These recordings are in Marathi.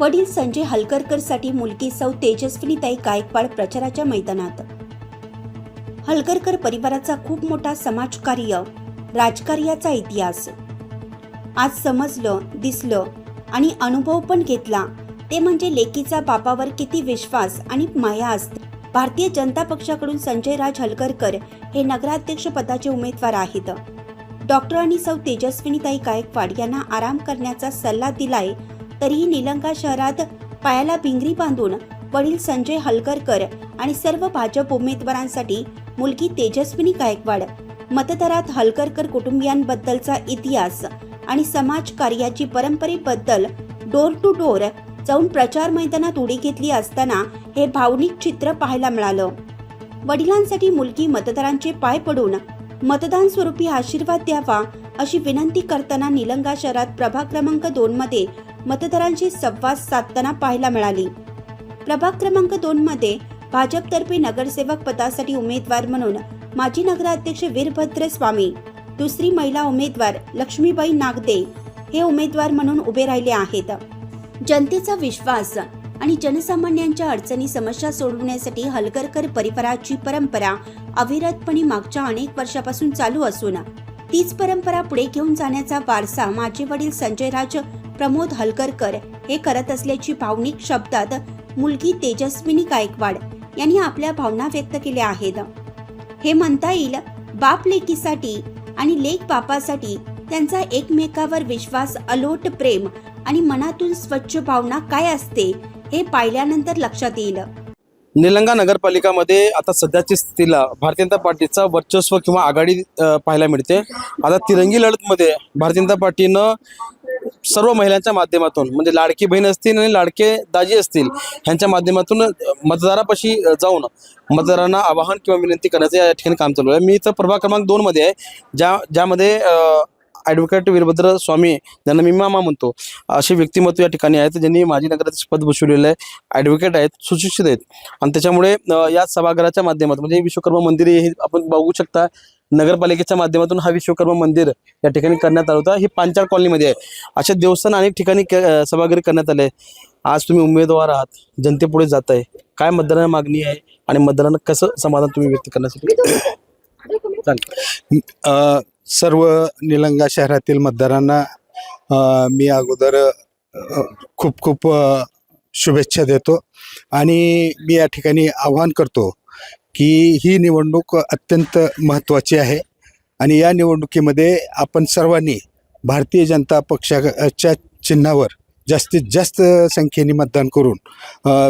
वडील संजय हलकरकरसाठी मुलगी सौ तेजस्विनीताई गायकवाड प्रचाराच्या मैदानात. हलकरकर परिवाराचा खूप मोठा समाजकार्य राजकार्याचा इतिहास. आज समजलं दिसलं आणि अनुभव पण घेतला ते म्हणजे लेकीचा बापावर किती विश्वास आणि माया असते. भारतीय जनता पक्षाकडून संजय राज हलकरकर हे नगराध्यक्ष पदाचे उमेदवार आहेत. डॉक्टर आणि सौ तेजस्विनीताई गायकवाड यांना आराम करण्याचा सल्ला दिलाय तरीही निलंगा शहरात पायाला भिंगरी बांधून वडील संजय हलकरकर आणि सर्व भाजप उमेदवारांसाठी मुलगी तेजस्विनी गायकवाड मतदारात हलकरकर कुटुंबियांबद्दलचा इतिहास आणि समाज कार्याची परंपरेबद्दल डोर टू डोर जाऊन प्रचार मैदानात उडी घेतली असताना हे भावनिक चित्र पाहायला मिळालं. वडिलांसाठी मुलगी मतदारांचे पाय पडून मतदान स्वरूपी आशीर्वाद द्यावा अशी विनंती करताना निलंगा शहरात प्रभाग क्रमांक दोन मध्ये मतदारांशी संवाद साधताना पाहायला मिळाली. प्रभाग क्रमांक दोन मध्ये भाजपतर्फे नगरसेवक पदासाठी उमेदवार म्हणून माजी नगराध्यक्ष वीरभद्र स्वामी दुसरी महिला उमेदवार लक्ष्मीबाई नागदे हे उमेदवार म्हणून उभे राहिले आहेत. जनतेचा विश्वास आणि जनसामान्यांच्या अडचणी समस्या सोडवण्यासाठी हलकरकर परिवाराची परंपरा अविरतपणे मागच्या अनेक वर्षापासून चालू असून तीच परंपरा पुढे घेऊन जाण्याचा वारसा माझे वडील संजयराज प्रमोद हलकरकर हे करत असल्याची भावनिक शब्दात मुलगी तेजस्विनी गायकवाड यांनी आपल्या भावना व्यक्त केल्या आहेत. हे म्हणता येईल बाप लेकीसाठी आणि लेक बापासाठी त्यांचा एकमेकावर विश्वास अलोट प्रेम आणि मनातून स्वच्छ भावना काय असते हे पाहिल्यानंतर लक्षात येईल. निलंगा नगरपालिकामध्ये आता सध्याची स्थितीला भारतीय जनता पार्टीचा वर्चस्व किंवा आघाडी पाहायला मिळते. आता तिरंगी लढतमध्ये भारतीय जनता पार्टीनं सर्व महिलांच्या माध्यमातून म्हणजे लाडकी बहीण असतील आणि लाडके दाजी असतील ह्यांच्या माध्यमातून मतदारापाशी जाऊन मतदारांना आवाहन किंवा विनंती करण्याचं या ठिकाणी काम चालू आहे. मी इथं प्रभाग क्रमांक दोनमध्ये आहे ज्या ज्यामध्ये ॲडव्होकेट वीरभद्र स्वामी ज्यांना मी मामा म्हणतो. असे व्यक्तिमत्व या ठिकाणी आहेत ज्यांनी माजी नगराध्यक्ष पद भूषवलेलं आहे. ॲडव्होकेट आहेत सुशिक्षित आहेत. आणि त्याच्यामुळे या सभागृहाच्या माध्यमातून म्हणजे विश्वकर्मा मंदिर हे आपण बघू शकता. नगरपालिकेच्या माध्यमातून हा विश्वकर्मा मंदिर या ठिकाणी करण्यात आलं होतं. हे पांचाळ कॉलनीमध्ये आहे. अशा देवस्थान अनेक ठिकाणी सभागृह करण्यात आले. आज तुम्ही उमेदवार आहात. जनतेपुढे जात आहे काय मतदारांना मागणी आहे? आणि मतदारांना कसं समाधान तुम्ही व्यक्त करण्यासाठी? चालेल. सर्व निलंगा शहरातील मतदारांना मी अगोदर खूप खूप शुभेच्छा देतो. आणि मी या ठिकाणी आवाहन करतो की ही निवडणूक अत्यंत महत्त्वाची आहे. आणि या निवडणुकीमध्ये आपण सर्वांनी भारतीय जनता पक्षाच्या चिन्हावर जास्तीत जास्त संख्येने मतदान करून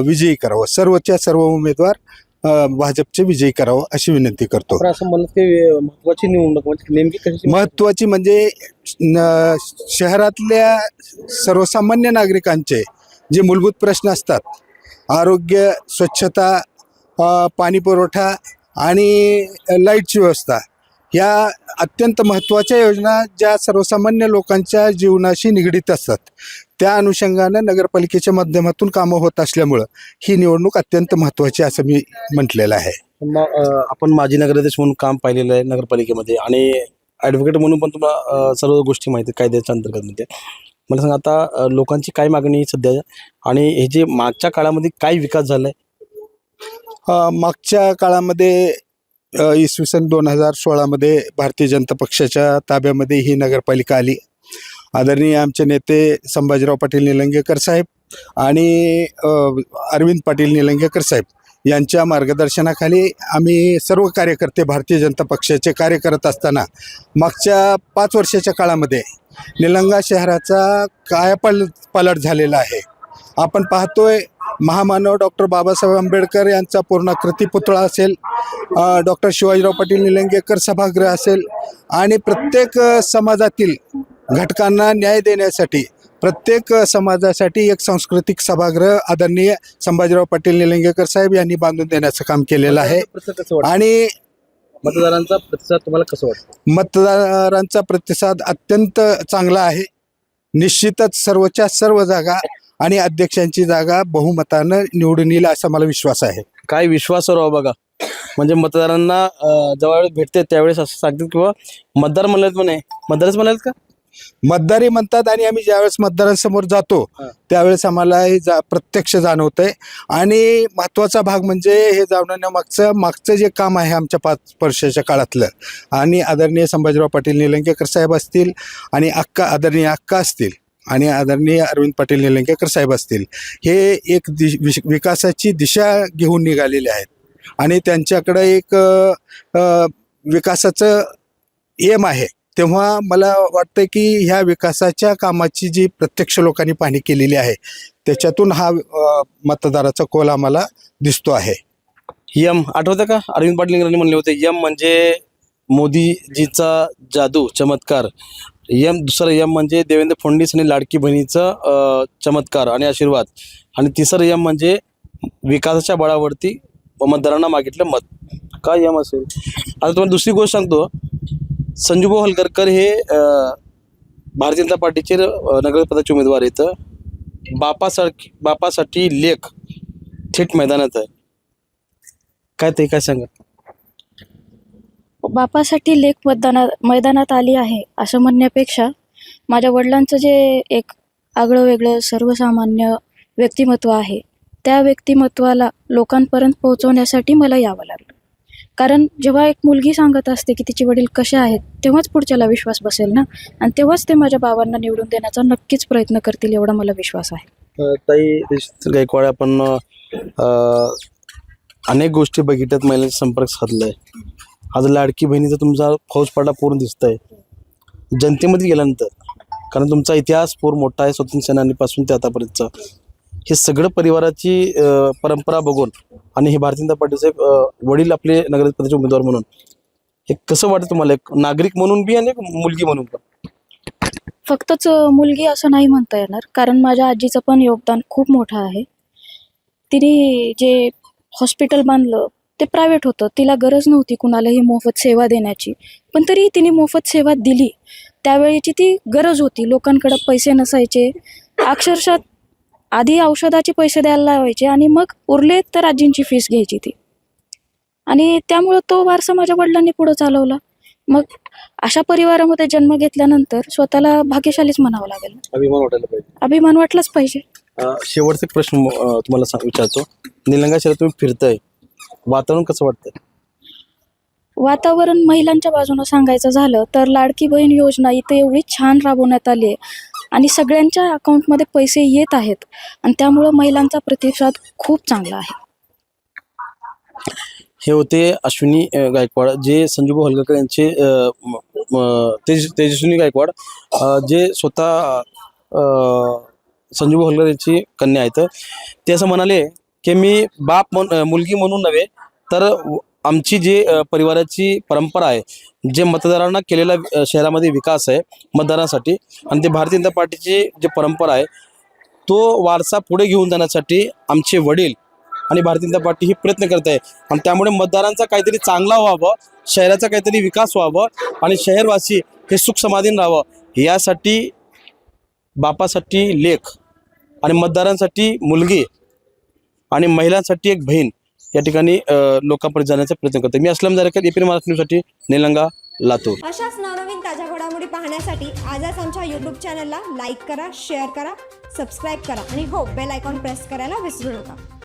विजयी करावं. सर्वच्या सर्व उमेदवार भाजपचे विजयी करावं अशी विनंती करतो. आपण असं म्हणत की महत्वाची निवडणूक म्हणजे नेमकी कशी महत्वाची म्हणजे न- शहरातल्या सर्वसामान्य नागरिकांचे जे मूलभूत प्रश्न असतात आरोग्य स्वच्छता अ, पाणी पुरवठा आणि लाईटची व्यवस्था ह्या अत्यंत महत्त्वाच्या योजना ज्या सर्वसामान्य लोकांच्या जीवनाशी निगडीत असतात. त्या अनुषंगानं नगरपालिकेच्या माध्यमातून कामं होत असल्यामुळं ही निवडणूक अत्यंत महत्त्वाची असं मी म्हटलेलं आहे. आपण माजी नगराध्यक्ष म्हणून काम पाहिलेलं आहे नगरपालिकेमध्ये आणि ॲडव्होकेट म्हणून पण तुम्हाला सर्व गोष्टी माहिती कायद्याच्या अंतर्गतमध्ये. मला सांगा आता लोकांची काय मागणी आहे सध्या? आणि हे जे मागच्या काळामध्ये काय विकास झालाय? अ, मागच्या काळामध्ये इसवी सन दोन हजार सोळामध्ये भारतीय जनता पक्षाच्या ताब्यामध्ये ही नगरपालिका आली. आदरणीय आमचे नेते संभाजीराव पाटील निलंगेकर साहेब आणि अरविंद पाटील निलंगेकर साहेब यांच्या मार्गदर्शनाखाली आम्ही सर्व कार्यकर्ते भारतीय जनता पक्षाचे कार्य करत असताना मागच्या पाच वर्षाच्या काळामध्ये निलंगा शहराचा कायापल पलट झालेला आहे. आपण पाहतोय महामानव डॉक्टर बाबासाहेब आंबेडकर यांचा पूर्णाकृती पुतळा असेल डॉक्टर शिवाजीराव पाटील निलंगेकर सभागृह असेल आणि प्रत्येक समाजातील घटकांना न्याय देण्यासाठी प्रत्येक समाजासाठी एक सांस्कृतिक सभागृह आदरणीय संभाजीराव पाटील निलंगेकर साहेब यांनी बांधून देण्याचं काम केलेलं आहे. आणि मतदारांचा प्रतिसाद तुम्हाला कसं वाटतं? मतदारांचा प्रतिसाद अत्यंत चांगला आहे. निश्चितच सर्वच्या सर्व जागा आणि अध्यक्षांची जागा बहुमतानं निवडून येईल असा मला विश्वास आहे. काय विश्वासावर राहा बघा. म्हणजे मतदारांना वेळेस भेटते त्यावेळेस असं सांगतात किंवा मतदार म्हणलेत म्हणे. मतदारच म्हणालेत का? मतदारी म्हणतात आणि आम्ही ज्यावेळेस मतदारांसमोर जातो. त्यावेळेस आम्हाला हे जा प्रत्यक्ष जाणवतंय. आणि महत्त्वाचा भाग म्हणजे हे जाणवण्यामागचं मागचं जे काम आहे आमच्या पाच वर्षाच्या काळातलं आणि आदरणीय संभाजीराव पाटील निलंगेकर साहेब असतील आणि अक्का आदरणीय अक्का असतील आणि आदरणीय अरविंद पाटील निलंगेकर साहेब असतील हे एक दिश विश- विकासाची दिशा घेऊन निघालेले आहेत. आणि त्यांच्याकडं एक विकासाचं एम आहे. तेव्हा मला वाटतं की ह्या विकासाच्या कामाची जी प्रत्यक्ष लोकांनी पाहणी केलेली आहे त्याच्यातून हा मतदाराचा कोल आम्हाला दिसतो आहे. यम आठवतं का? अरविंद पाटील यांनी म्हणले होते यम म्हणजे मोदीजीचा जादू चमत्कार. यम दुसरं यम म्हणजे देवेंद्र फडणवीस आणि लाडकी बहिणीचं चमत्कार आणि आशीर्वाद. आणि तिसरं यम म्हणजे विकासाच्या बळावरती मतदारांना मागितलं मत. काय यम असेल? आता तुम्हाला दुसरी गोष्ट सांगतो. संजूभाऊ हलकरकर हे अं, भारतीय जनता पार्टीचे नगरपदाचे उमेदवार आहेत. बापासारखी बापासाठी लेख थेट मैदानात आहे. काय ते काय सांगा बापासाठी लेख मतदानात मैदानात आली आहे असं म्हणण्यापेक्षा माझ्या वडिलांचं जे एक आगळं वेगळं सर्वसामान्य व्यक्तिमत्व आहे त्या व्यक्तिमत्वाला लोकांपर्यंत पोहोचवण्यासाठी मला यावं लागलं. कारण जेव्हा एक मुलगी सांगत असते की तिचे वडील कसे आहेत तेव्हाच पुढच्याला विश्वास बसेल ना? आणि तेव्हाच ते माझ्या बाबांना निवडून देण्याचा नक्कीच प्रयत्न करतील एवढा मला विश्वास आहे. ताई गायकवाड आपण अनेक गोष्टी बघितल्यात महिलांचा संपर्क साधलाय. आज लाडकी बहिणीचा तुमचा फौजपाडा पूर्ण दिसत आहे जनतेमध्ये गेल्यानंतर कारण तुमचा इतिहास पूर मोठा आहे स्वतंत्र सेनानीपासून ते आतापर्यंतचा. हे सगळं परिवाराची परंपरा बघून आणि हे भारतीय जनता पार्टीचे वडील आपले नगरपतीचे उमेदवार म्हणून हे कसं वाटतं तुम्हाला? एक नागरिक म्हणून बी आणि एक मुलगी म्हणून पण. फक्तच मुलगी असं नाही म्हणता येणार कारण माझ्या आजीचं पण योगदान खूप मोठं आहे. तिने जे हॉस्पिटल बांधलं ते प्रायव्हेट होतं. तिला गरज नव्हती कुणालाही मोफत सेवा देण्याची. पण तरी तिने मोफत सेवा दिली. त्यावेळीची ती गरज होती. लोकांकडे पैसे नसायचे. अक्षरशः आधी औषधाचे पैसे द्यायला लावायचे आणि मग उरले तर आजींची फीस घ्यायची ती. आणि त्यामुळं तो वारसा माझ्या वडिलांनी पुढं चालवला. मग अशा परिवारामध्ये जन्म घेतल्यानंतर स्वतःला भाग्यशालीच म्हणावं लागेल. अभिमान वाटायला पाहिजे. अभिमान वाटलाच पाहिजे. शेवटचा एक प्रश्न अ, तुम्हाला सांग विचारतो. निलंगा शहरात तुम्ही फिरताय. वातावरण कसं वाटतंय? वातावरण महिलांच्या बाजूनं सांगायचं झालं तर लाडकी बहीण योजना इथे एवढी छान राबवण्यात आली आहे. आणि सगळ्यांच्या अकाउंटमध्ये पैसे येत आहेत. आणि त्यामुळं महिलांचा प्रतिसाद खूप चांगला आहे. हे होते अश्विनी अ, गायकवाड जे संजूभाऊ हलगकर यांचे अ, म- म- तेज तेजस्विनी गायकवाड अ, जे स्वतः अ, संजूभाऊ हलगर यांची कन्या आहेत. ते असं म्हणाले की मी बाप मन मुलगी म्हणून नव्हे तर आमची जी परिवाराची परंपरा आहे जे मतदारांना केलेला शहरामध्ये विकास आहे मतदारांसाठी आणि ते भारतीय जनता पार्टीची जी परंपरा आहे तो वारसा पुढे घेऊन जाण्यासाठी आमचे वडील आणि भारतीय जनता पार्टी ही प्रयत्न करत आहे. आणि त्यामुळे मतदारांचा काहीतरी चांगला व्हावं शहराचा काहीतरी विकास व्हावं आणि शहरवासी हे सुख समाधीन राहावं यासाठी बापासाठी लेख आणि मतदारांसाठी मुलगी आणि महिलांसाठी एक बहीण या ठिकाणी लोकांपर्यंत जाण्याचा प्रयत्न करते मी असलम जारकर एपी महाराष्ट्र न्यूजसाठी निलंगा लातूर. अशाच नवनवीन ताज्या घडामोडी पाहण्यासाठी आजच आमच्या यूट्यूब चॅनलला लाईक करा शेअर करा सबस्क्राईब करा आणि हो बेल आयकॉन प्रेस करायला विसरू नका.